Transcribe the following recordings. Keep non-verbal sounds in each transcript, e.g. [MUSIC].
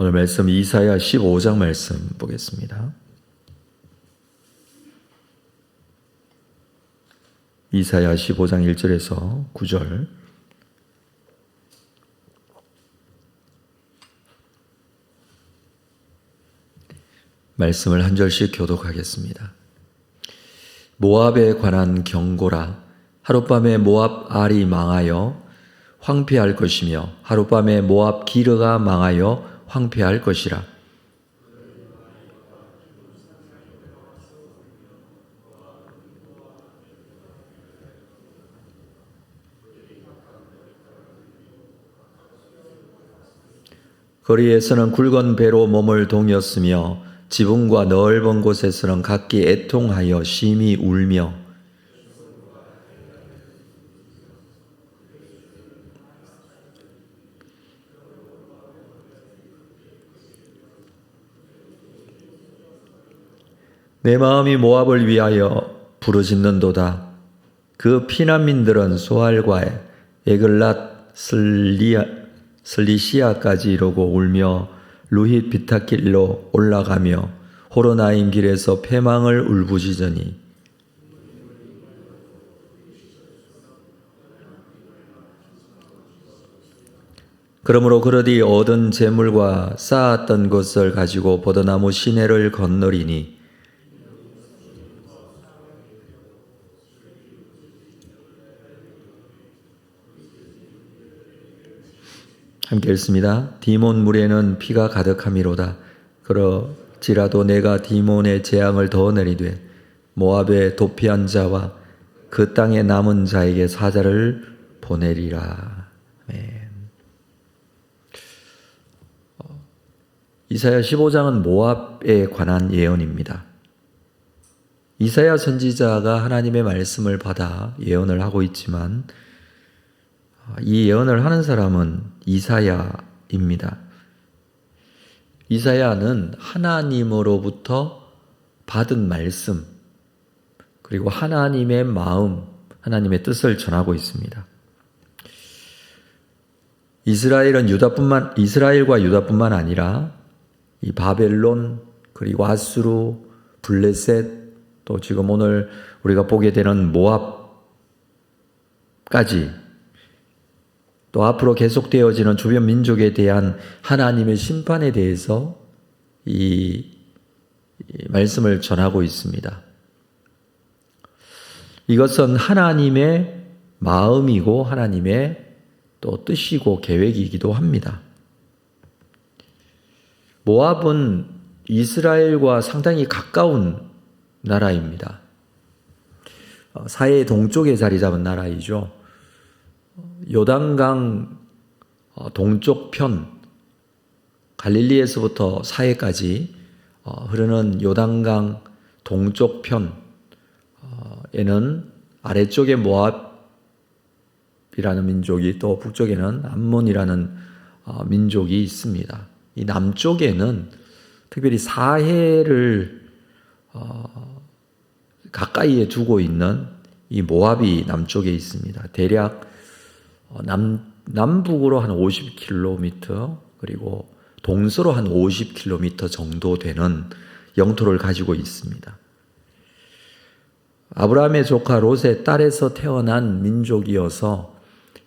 오늘 말씀 이사야 15장 말씀 보겠습니다. 이사야 15장 1절에서 9절 말씀을 한 절씩 교독하겠습니다. 모압에 관한 경고라 하룻밤에 모압 알이 망하여 황폐할 것이며 하룻밤에 모압 기르가 망하여 황폐할 것이라. 거리에서는 굵은 배로 몸을 동였으며 지붕과 넓은 곳에서는 각기 애통하여 심히 울며 내 마음이 모압을 위하여 부르짖는도다. 그 피난민들은 소알과 에글랏 슬리아, 슬리시아까지 이르고 울며 루힛 비타길로 올라가며 호로나임 길에서 패망을 울부짖으니 그러므로 그러디 얻은 재물과 쌓았던 것을 가지고 버드나무 시내를 건너리니 함께 읽습니다. 디몬 물에는 피가 가득함이로다. 그러지라도 내가 디몬의 재앙을 더 내리되 모압의 도피한 자와 그 땅에 남은 자에게 사자를 보내리라. 아멘. 어, 이사야 15장은 모압에 관한 예언입니다. 이사야 선지자가 하나님의 말씀을 받아 예언을 하고 있지만 이 예언을 하는 사람은 이사야입니다. 이사야는 하나님으로부터 받은 말씀, 그리고 하나님의 마음, 하나님의 뜻을 전하고 있습니다. 이스라엘은 유다뿐만, 이스라엘과 유다뿐만 아니라 이 바벨론, 그리고 아수르, 블레셋, 또 지금 오늘 우리가 보게 되는 모압까지 또 앞으로 계속되어지는 주변 민족에 대한 하나님의 심판에 대해서 이 말씀을 전하고 있습니다. 이것은 하나님의 마음이고 하나님의 또 뜻이고 계획이기도 합니다. 모압은 이스라엘과 상당히 가까운 나라입니다. 사해 동쪽에 자리 잡은 나라이죠. 요단강 어, 동쪽 편 갈릴리에서부터 사해까지 어, 흐르는 요단강 동쪽 편에는 아래쪽에 모압이라는 민족이 또 북쪽에는 암몬이라는 어, 민족이 있습니다. 이 남쪽에는 특별히 사해를 가까이에 두고 있는 이 모압이 남쪽에 있습니다. 대략 어, 남, 남북으로 한 50km 그리고 동서로 한 50km 정도 되는 영토를 가지고 있습니다. 아브라함의 조카 롯의 딸에서 태어난 민족이어서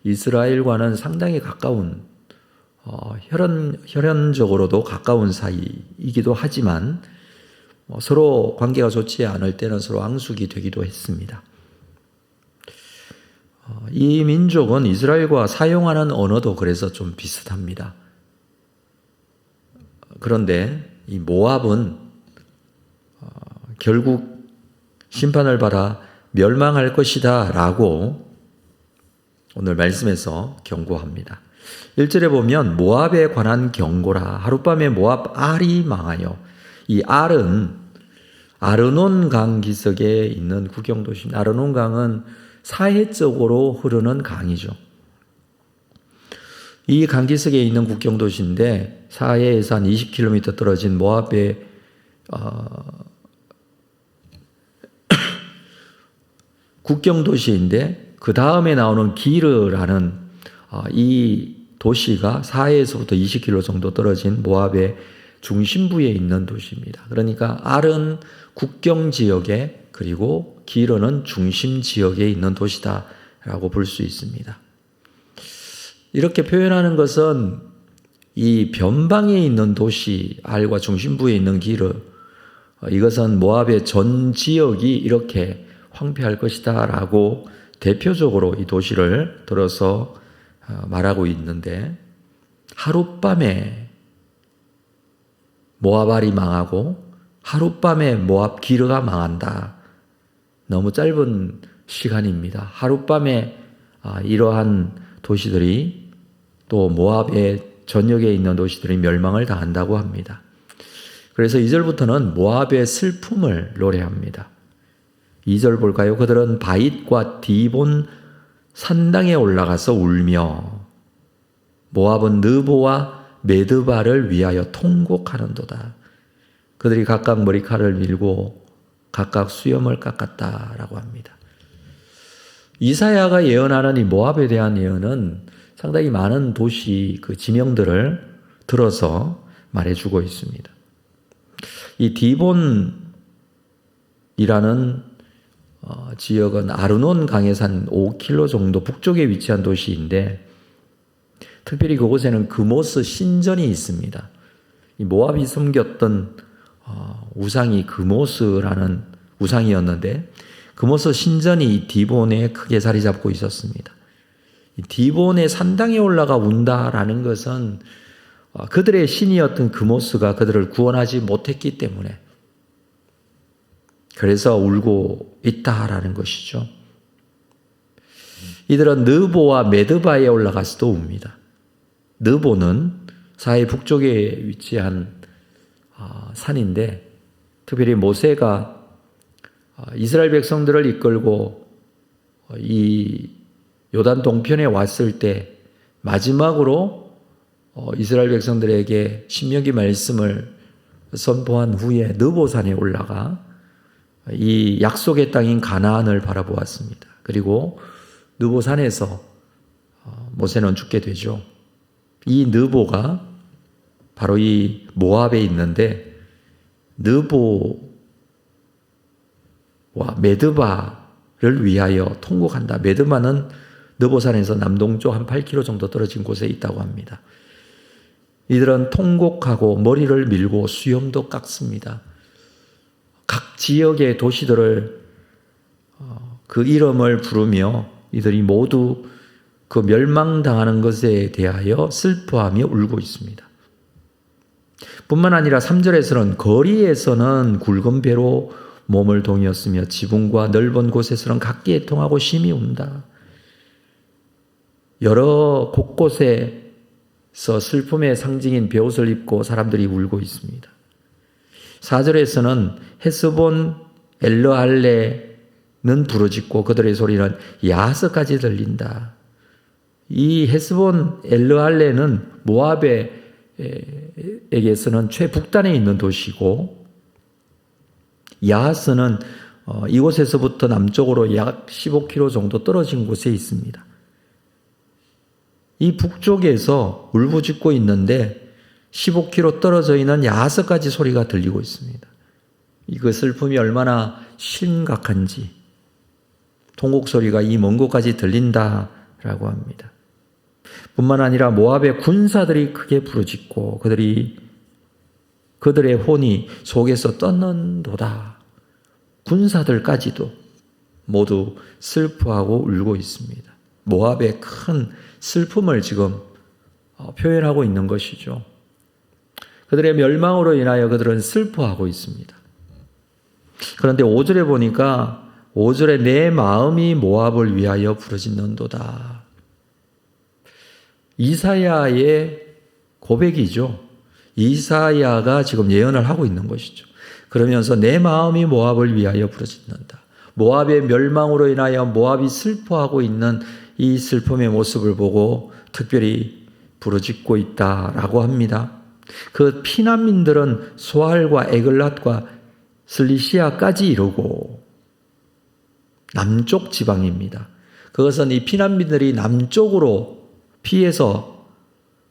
이스라엘과는 상당히 가까운 어, 혈연, 혈연적으로도 가까운 사이이기도 하지만 뭐 서로 관계가 좋지 않을 때는 서로 앙숙이 되기도 했습니다. 어, 이 민족은 이스라엘과 사용하는 언어도 그래서 좀 비슷합니다. 그런데 이 모압은 어, 결국 심판을 받아 멸망할 것이다 라고 오늘 말씀에서 경고합니다. 1절에 보면 모압에 관한 경고라 하룻밤에 모압 알이 망하여 이 알은 아르논 강 기슭에 있는 국경도시 아르논 강은 사해적으로 흐르는 강이죠. 이 강기슭에 있는 국경 도시인데 사해에서 한 20km 떨어진 모압의 어, [COUGHS] 국경 도시인데 그 다음에 나오는 기르라는 어, 이 도시가 4해에서부터 20km 정도 떨어진 모압의 중심부에 있는 도시입니다. 그러니까 알은 국경 지역에 그리고 기르는 중심 지역에 있는 도시다라고 볼 수 있습니다. 이렇게 표현하는 것은 이 변방에 있는 도시 알과 중심부에 있는 기르 어, 이것은 모압의 전 지역이 이렇게 황폐할 것이다라고 대표적으로 이 도시를 들어서 어, 말하고 있는데 하룻밤에 모압알이 망하고 하룻밤에 모압 기르가 망한다. 너무 짧은 시간입니다. 하룻밤에 아, 이러한 도시들이 또 모압의 전역에 있는 도시들이 멸망을 당한다고 합니다. 그래서 2절부터는 모압의 슬픔을 노래합니다. 2절 볼까요? 그들은 바잇과 디본 산당에 올라가서 울며 모압은 느보와 메드바를 위하여 통곡하는도다. 그들이 각각 머리칼을 밀고 각각 수염을 깎았다라고 합니다. 이사야가 예언하는 이 모압에 대한 예언은 상당히 많은 도시 그 지명들을 들어서 말해주고 있습니다. 이 디본이라는 어, 지역은 아르논 한 5km 정도 북쪽에 위치한 도시인데 특별히 그곳에는 금오스 신전이 있습니다. 이 모압이 섬겼던 어, 우상이 금오스라는 우상이었는데 금오스 신전이 이 디본에 크게 자리 잡고 있었습니다. 이 디본의 산당에 올라가 운다라는 것은 어, 그들의 신이었던 금오스가 그들을 구원하지 못했기 때문에 그래서 울고 있다라는 것이죠. 이들은 느보와 메드바에 올라가서도 웁니다. 느보는 사해 북쪽에 위치한 아, 산인데 특별히 모세가 아, 이스라엘 백성들을 이끌고 어, 이 요단 동편에 왔을 때 마지막으로 어, 이스라엘 백성들에게 신명기 말씀을 선포한 후에 느보산에 올라가 이 약속의 땅인 가나안을 바라보았습니다. 그리고 느보산에서 어, 모세는 죽게 되죠. 이 느보가 바로 이 모압에 있는데 느보와 메드바를 위하여 통곡한다. 메드바는 느보산에서 남동쪽 한 8km 정도 떨어진 곳에 있다고 합니다. 이들은 통곡하고 머리를 밀고 수염도 깎습니다. 각 지역의 도시들을 어, 그 이름을 부르며 이들이 모두 그 멸망당하는 것에 대하여 슬퍼하며 울고 있습니다. 뿐만 아니라 3절에서는 거리에서는 굵은 배로 몸을 동이었으며 지붕과 넓은 곳에서는 각기 애통하고 심히 운다. 여러 곳곳에서 슬픔의 상징인 베옷을 입고 사람들이 울고 있습니다. 4절에서는 헤스본 엘르할레는 부르짖고 그들의 소리는 야스까지 들린다. 이 헤스본 엘르할레는 모압 에게서는 최북단에 있는 도시고 야스는 어, 이곳에서부터 남쪽으로 약 15km 정도 떨어진 곳에 있습니다. 이 북쪽에서 울부짖고 있는데 15km 떨어져 있는 야스까지 소리가 들리고 있습니다. 이그 슬픔이 얼마나 심각한지 통곡 소리가 이 먼 곳까지 들린다라고 합니다. 뿐만 아니라 모압의 군사들이 크게 부르짖고 그들이 그들의 혼이 속에서 떴는도다. 군사들까지도 모두 슬퍼하고 울고 있습니다. 모압의 큰 슬픔을 지금 어, 표현하고 있는 것이죠. 그들의 멸망으로 인하여 그들은 슬퍼하고 있습니다. 그런데 5절에 보니까 5절에 내 마음이 모압을 위하여 부르짖는도다. 이사야의 고백이죠. 이사야가 지금 예언을 하고 있는 것이죠. 그러면서 내 마음이 모압을 위하여 부르짖는다. 모압의 멸망으로 인하여 모압이 슬퍼하고 있는 이 슬픔의 모습을 보고 특별히 부르짖고 있다라고 합니다. 그 피난민들은 소알과 에글랏과 슬리시아까지 이르고 남쪽 지방입니다. 그것은 이 피난민들이 남쪽으로 피해서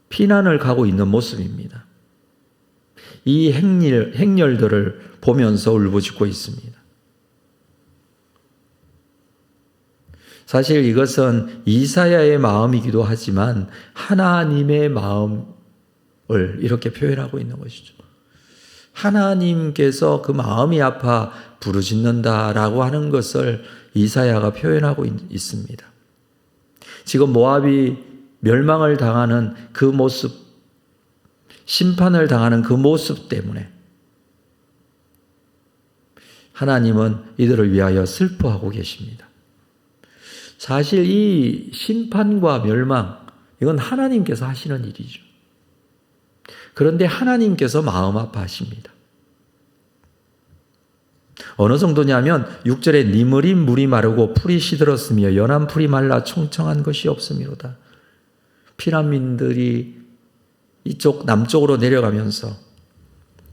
피난을 가고 있는 모습입니다. 이 행렬, 행렬들을 보면서 울부짖고 있습니다. 사실 이것은 이사야의 마음이기도 하지만 하나님의 마음을 이렇게 표현하고 있는 것이죠. 하나님께서 그 마음이 아파 부르짖는다라고 하는 것을 이사야가 표현하고 있, 습니다 지금 모압이 멸망을 당하는 그 모습, 심판을 당하는 그 모습 때문에 하나님은 이들을 위하여 슬퍼하고 계십니다. 사실 이 심판과 멸망, 이건 하나님께서 하시는 일이죠. 그런데 하나님께서 마음 아파하십니다. 어느 정도냐면 6절에 니물이 물이 마르고 풀이 시들었으며 연한 풀이 말라 청청한 것이 없음이로다. 피난민들이 이쪽 남쪽으로 내려가면서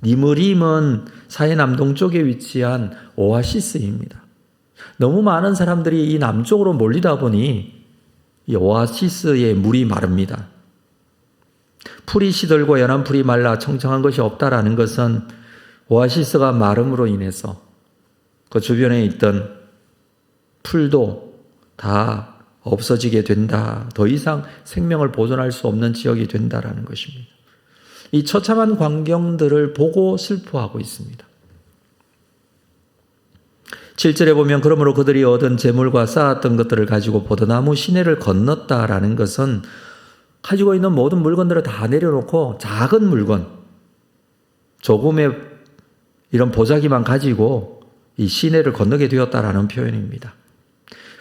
니무림은 사해 남동쪽에 위치한 오아시스입니다. 너무 많은 사람들이 이 남쪽으로 몰리다 보니 이 오아시스의 물이 마릅니다. 풀이 시들고 연한 풀이 말라 청청한 것이 없다라는 것은 오아시스가 마름으로 인해서 그 주변에 있던 풀도 다 없어지게 된다. 더 이상 생명을 보존할 수 없는 지역이 된다라는 것입니다. 이 처참한 광경들을 보고 슬퍼하고 있습니다. 7절에 보면 그러므로 그들이 얻은 재물과 쌓았던 것들을 가지고 보드나무 시내를 건넜다라는 것은 가지고 있는 모든 물건들을 다 내려놓고 작은 물건, 조금의 이런 보자기만 가지고 이 시내를 건너게 되었다라는 표현입니다.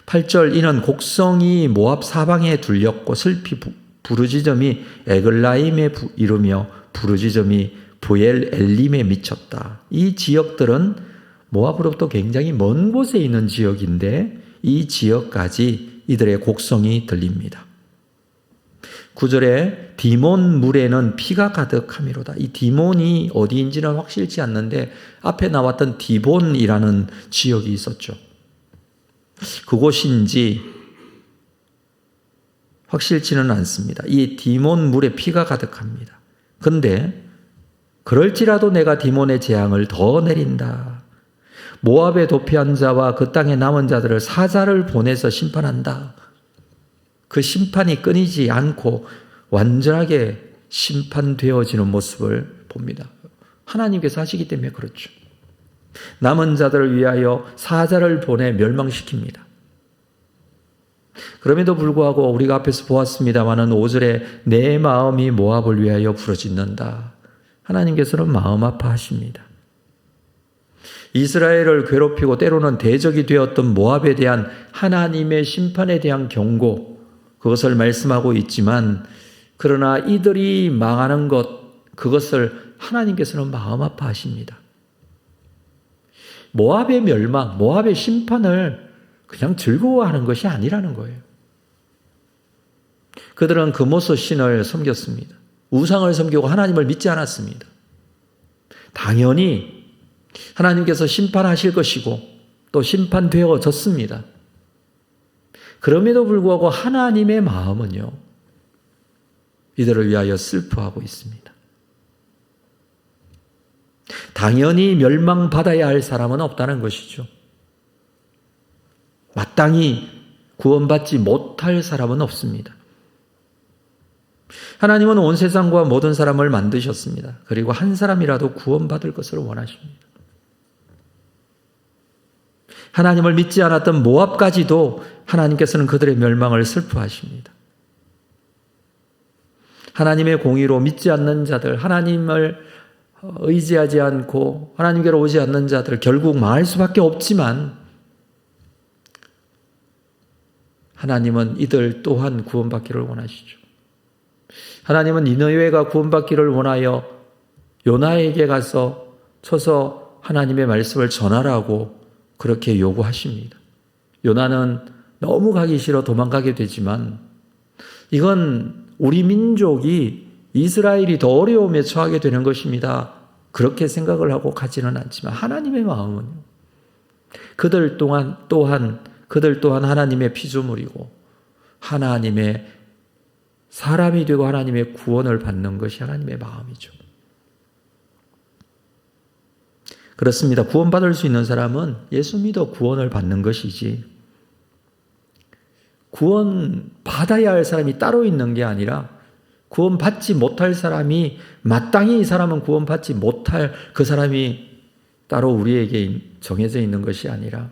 8절 이는 곡성이 모압 사방에 둘렸고 슬피 부르지점이 에글라임에 이르며 부르지점이 부엘 엘림에 미쳤다. 이 지역들은 모압으로부터 굉장히 먼 곳에 있는 지역인데 이 지역까지 이들의 곡성이 들립니다. 9절에 디몬 물에는 피가 가득함이로다. 이 디몬이 어디인지는 확실치 않는데 앞에 나왔던 디본이라는 지역이 있었죠. 그곳인지 확실치는 않습니다. 이 디몬 물에 피가 가득합니다. 근데 그럴지라도 내가 디몬의 재앙을 더 내린다. 모압에 도피한 자와 그 땅에 남은 자들을 사자를 보내서 심판한다. 그 심판이 끊이지 않고 완전하게 심판되어지는 모습을 봅니다. 하나님께서 하시기 때문에 그렇죠. 남은 자들을 위하여 사자를 보내 멸망시킵니다. 그럼에도 불구하고 우리가 앞에서 보았습니다마는 5절에 내 마음이 모압을 위하여 부러짓는다. 하나님께서는 마음 아파하십니다. 이스라엘을 괴롭히고 때로는 대적이 되었던 모압에 대한 하나님의 심판에 대한 경고, 그것을 말씀하고 있지만, 그러나 이들이 망하는 것, 그것을 하나님께서는 마음 아파하십니다. 모압의 멸망, 모압의 심판을 그냥 즐거워하는 것이 아니라는 거예요. 그들은 금오소 신을 섬겼습니다. 우상을 섬기고 하나님을 믿지 않았습니다. 당연히 하나님께서 심판하실 것이고 또 심판되어졌습니다. 그럼에도 불구하고 하나님의 마음은요, 이들을 위하여 슬퍼하고 있습니다. 당연히 멸망받아야 할 사람은 없다는 것이죠. 마땅히 구원받지 못할 사람은 없습니다. 하나님은 온 세상과 모든 사람을 만드셨습니다. 그리고 한 사람이라도 구원받을 것을 원하십니다. 하나님을 믿지 않았던 모압까지도 하나님께서는 그들의 멸망을 슬퍼하십니다. 하나님의 공의로 믿지 않는 자들, 하나님을 의지하지 않고 하나님께로 오지 않는 자들 결국 망할 수밖에 없지만 하나님은 이들 또한 구원받기를 원하시죠. 하나님은 니느웨가 구원받기를 원하여 요나에게 가서 쳐서 하나님의 말씀을 전하라고 그렇게 요구하십니다. 요나는 너무 가기 싫어 도망가게 되지만 이건 우리 민족이 이스라엘이 더 어려움에 처하게 되는 것입니다. 그렇게 생각을 하고 가지는 않지만 하나님의 마음은 그들 동안 또한 그들 또한 하나님의 피조물이고 하나님의 사람이 되고 하나님의 구원을 받는 것이 하나님의 마음이죠. 그렇습니다. 구원받을 수 있는 사람은 예수 믿어 구원을 받는 것이지, 구원 받아야 할 사람이 따로 있는 게 아니라, 구원 받지 못할 사람이, 마땅히 이 사람은 구원 받지 못할 그 사람이 따로 우리에게 정해져 있는 것이 아니라,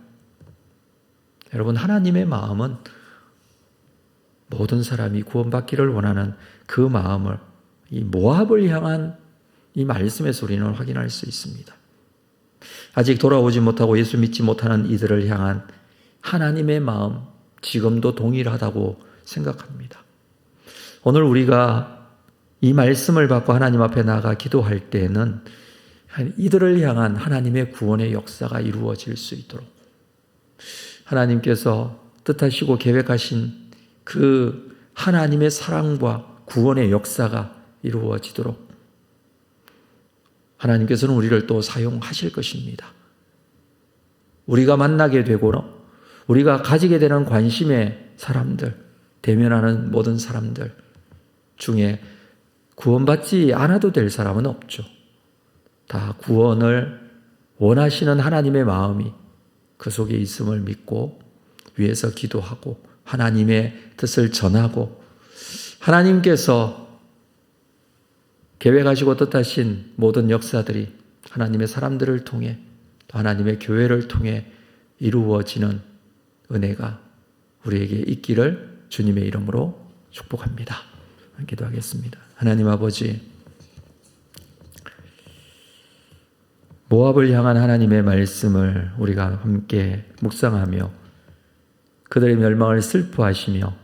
여러분, 하나님의 마음은 모든 사람이 구원받기를 원하는 그 마음을 이 모압을 향한 이 말씀에서 우리는 확인할 수 있습니다. 아직 돌아오지 못하고 예수 믿지 못하는 이들을 향한 하나님의 마음, 지금도 동일하다고 생각합니다. 오늘 우리가 이 말씀을 받고 하나님 앞에 나가 기도할 때에는 이들을 향한 하나님의 구원의 역사가 이루어질 수 있도록 하나님께서 뜻하시고 계획하신 그 하나님의 사랑과 구원의 역사가 이루어지도록 하나님께서는 우리를 또 사용하실 것입니다. 우리가 만나게 되고 우리가 가지게 되는 관심의 사람들, 대면하는 모든 사람들 중에 구원받지 않아도 될 사람은 없죠. 다 구원을 원하시는 하나님의 마음이 그 속에 있음을 믿고 위에서 기도하고 하나님의 뜻을 전하고 하나님께서 계획하시고 뜻하신 모든 역사들이 하나님의 사람들을 통해 또 하나님의 교회를 통해 이루어지는 은혜가 우리에게 있기를 주님의 이름으로 축복합니다. 기도하겠습니다. 하나님 아버지, 모압을 향한 하나님의 말씀을 우리가 함께 묵상하며 그들의 멸망을 슬퍼하시며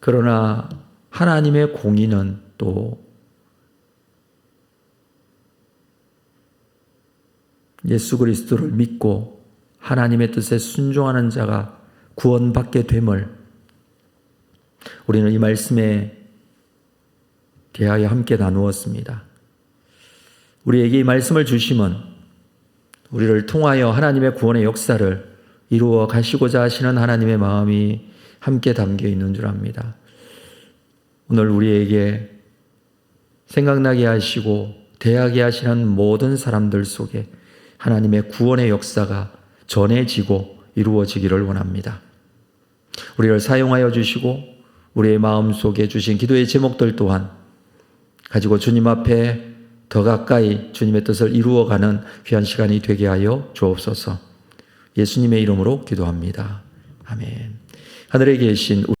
그러나 하나님의 공의는 또 예수 그리스도를 믿고 하나님의 뜻에 순종하는 자가 구원받게 됨을 우리는 이 말씀에 대하여 함께 나누었습니다. 우리에게 이 말씀을 주심은 우리를 통하여 하나님의 구원의 역사를 이루어 가시고자 하시는 하나님의 마음이 함께 담겨 있는 줄 압니다. 오늘 우리에게 생각나게 하시고 대하게 하시는 모든 사람들 속에 하나님의 구원의 역사가 전해지고 이루어지기를 원합니다. 우리를 사용하여 주시고 우리의 마음 속에 주신 기도의 제목들 또한 가지고 주님 앞에 더 가까이 주님의 뜻을 이루어가는 귀한 시간이 되게 하여 주옵소서. 예수님의 이름으로 기도합니다. 아멘. 하늘에 계신